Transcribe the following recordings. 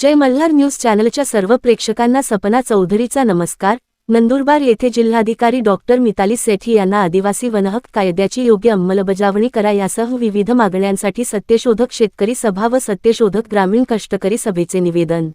जय Malhar news चॅनलच्या सर्व प्रेक्षकांना सपना चौधरीचा नमस्कार. नंदुरबार येथे जिल्हाधिकारी डॉक्टर मिताली सेठी यांना आदिवासी वनहक्क कायद्याची योग्य अंमलबजावणी करा यासह विविध मागण्यांसाठी सत्यशोधक शेतकरी सभा व सत्यशोधक ग्रामीण कष्टकरी सभेचे निवेदन.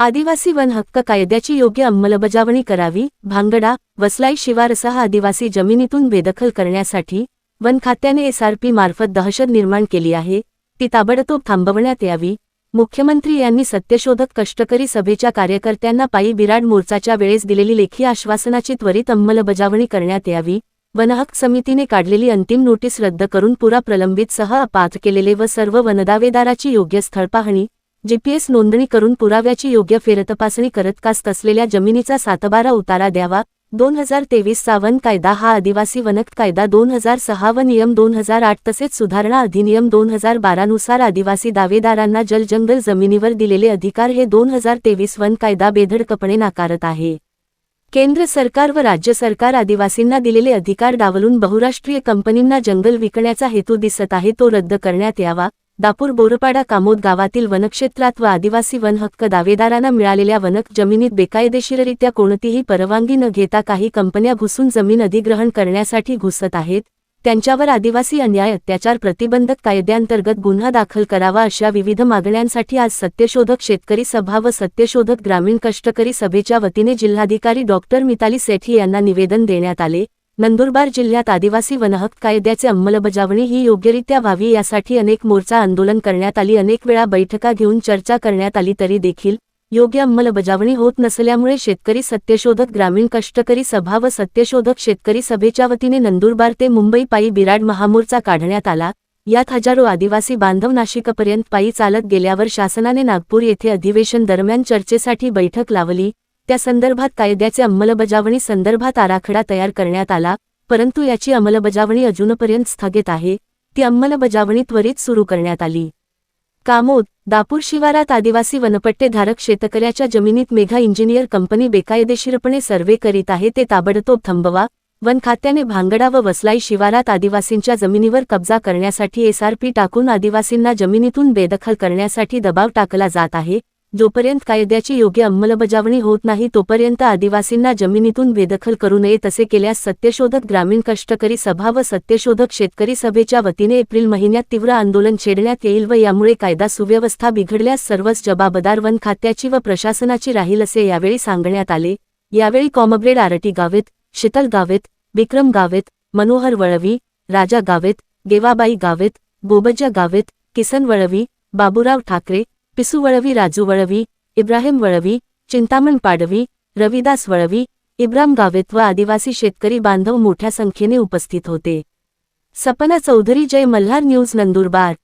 आदिवासी वन हक्क कायद्याची योग्य अंमलबजावणी करावी भांगडा वसलाई शिवारसह आदिवासी जमिनीतून बेदखल करण्यासाठी वन खात्याने एसआरपी मार्फत दहशत निर्माण केली आहे ती ताबडतोब थांबवण्यात यावी मुख्यमंत्री यांनी सत्यशोधक कष्टकरी सभेच्या कार्यकर्त्यांना पायी बिराड मोर्चाच्या वेळेस दिलेली लेखी आश्वासनाची त्वरित अंमलबजावणी करण्यात यावी वनहक्क समितीने काढलेली अंतिम नोटीस रद्द करून पुरा प्रलंबित सह केलेले व सर्व वनदावेदाराची योग्य स्थळ पाहणी जीपीएस नोंदणी करून पुराव्याची योग्य फेरतपासणी करत कास्त असलेल्या जमिनीचा सातबारा उतारा द्यावा दोन हजार तेवीसचा वन कायदा हा आदिवासी वनक कायदा दोन हजार सहा व नियम दोन हजार आठ तसेच सुधारणा अधिनियम दोन हजार बारानुसार आदिवासी दावेदारांना जलजंगल जमिनीवर दिलेले अधिकार हे दोन हजार तेवीस वन कायदा बेधडकपणे नाकारत आहे. केंद्र सरकार व राज्य सरकार आदिवासींना दिलेले अधिकार डावलून बहुराष्ट्रीय कंपनींना जंगल विकण्याचा हेतू दिसत आहे तो रद्द करण्यात यावा. दापूर बोरपाडा कामोद गावातील वनक्षेत्रात व आदिवासी वन हक्क दावेदारांना मिळालेल्या वनक जमिनीत बेकायदेशीररित्या कोणतीही परवानगी न घेता काही कंपन्या घुसून जमीन अधिग्रहण करण्यासाठी घुसत आहेत त्यांच्यावर आदिवासी अन्याय अत्याचार प्रतिबंधक कायद्यांतर्गत गुन्हा दाखल करावा अशा विविध मागण्यांसाठी आज सत्यशोधक शेतकरी सभा व सत्यशोधक ग्रामीण कष्टकरी सभेच्या वतीने जिल्हाधिकारी डॉक्टर मिताली सेठी यांना निवेदन देण्यात आले. नंदुरबार जिल्ह्यात आदिवासी वनहक्क कायद्याचे अंमलबजावणी ही योग्यरित्या व्हावी यासाठी अनेक मोर्चा आंदोलन करण्यात आली. अनेक वेळा बैठका घेऊन चर्चा करण्यात आली तरी देखील योग्य अंमलबजावणी होत नसल्यामुळे शेतकरी सत्यशोधक ग्रामीण कष्टकरी सभा व सत्यशोधक शेतकरी सभेच्या वतीने नंदुरबार ते मुंबई पायी बिराड महामोर्चा काढण्यात आला. यात हजारो आदिवासी बांधव नाशिकपर्यंत पायी चालत गेल्यावर शासनाने नागपूर येथे अधिवेशन दरम्यान चर्चेसाठी बैठक लावली. त्या संदर्भात कायद्याचे अंमलबजावणी संदर्भात आराखडा तयार करण्यात आला परंतु याची अंमलबजावणी अजूनपर्यंत स्थगित आहे. ती अंमलबजावणी त्वरित सुरू करण्यात आली. कामोद दापूर शिवारात आदिवासी वनपट्टेधारक शेतकऱ्याच्या जमिनीत मेघा इंजिनियर कंपनी बेकायदेशीरपणे सर्वे करीत आहे ते ताबडतोब थांबवा. वन खात्याने भांगडा व वसलाई शिवारात आदिवासींच्या जमिनीवर कब्जा करण्यासाठी एसआरपी टाकून आदिवासींना जमिनीतून बेदखल करण्यासाठी दबाव टाकला जात आहे. जोपर्यंत कायद्याची योग्य अंमलबजावणी होत नाही तोपर्यंत आदिवासींना जमिनीतून बेदखल करू नये तसे केल्यास सत्यशोधक ग्रामीण कष्टकरी सभा व सत्यशोधक शेतकरी सभेच्या वतीने एप्रिल महिन्यात तीव्र आंदोलन छेडण्यात येईल व यामुळे कायदा सुव्यवस्था बिघडल्यास सर्वच जबाबदार वन खात्याची व प्रशासनाची राहील असे यावेळी सांगण्यात आले. यावेळी कॉमब्रेड आरटी गावेत शीतल गावेत विक्रम गावेत मनोहर वळवी राजा गावेत गेवाबाई गावेत बोबज्जा गावेत किसन वळवी बाबूराव ठाकरे पिसू वळवी राजू वळवी इब्राहिम वळवी चिंतामण पाडवी रविदास वळवी इब्राम गावेत व आदिवासी शेतकरी बांधव मोठ्या संख्येने उपस्थित होते सपना चौधरी जय मल्हार न्यूज नंदुरबार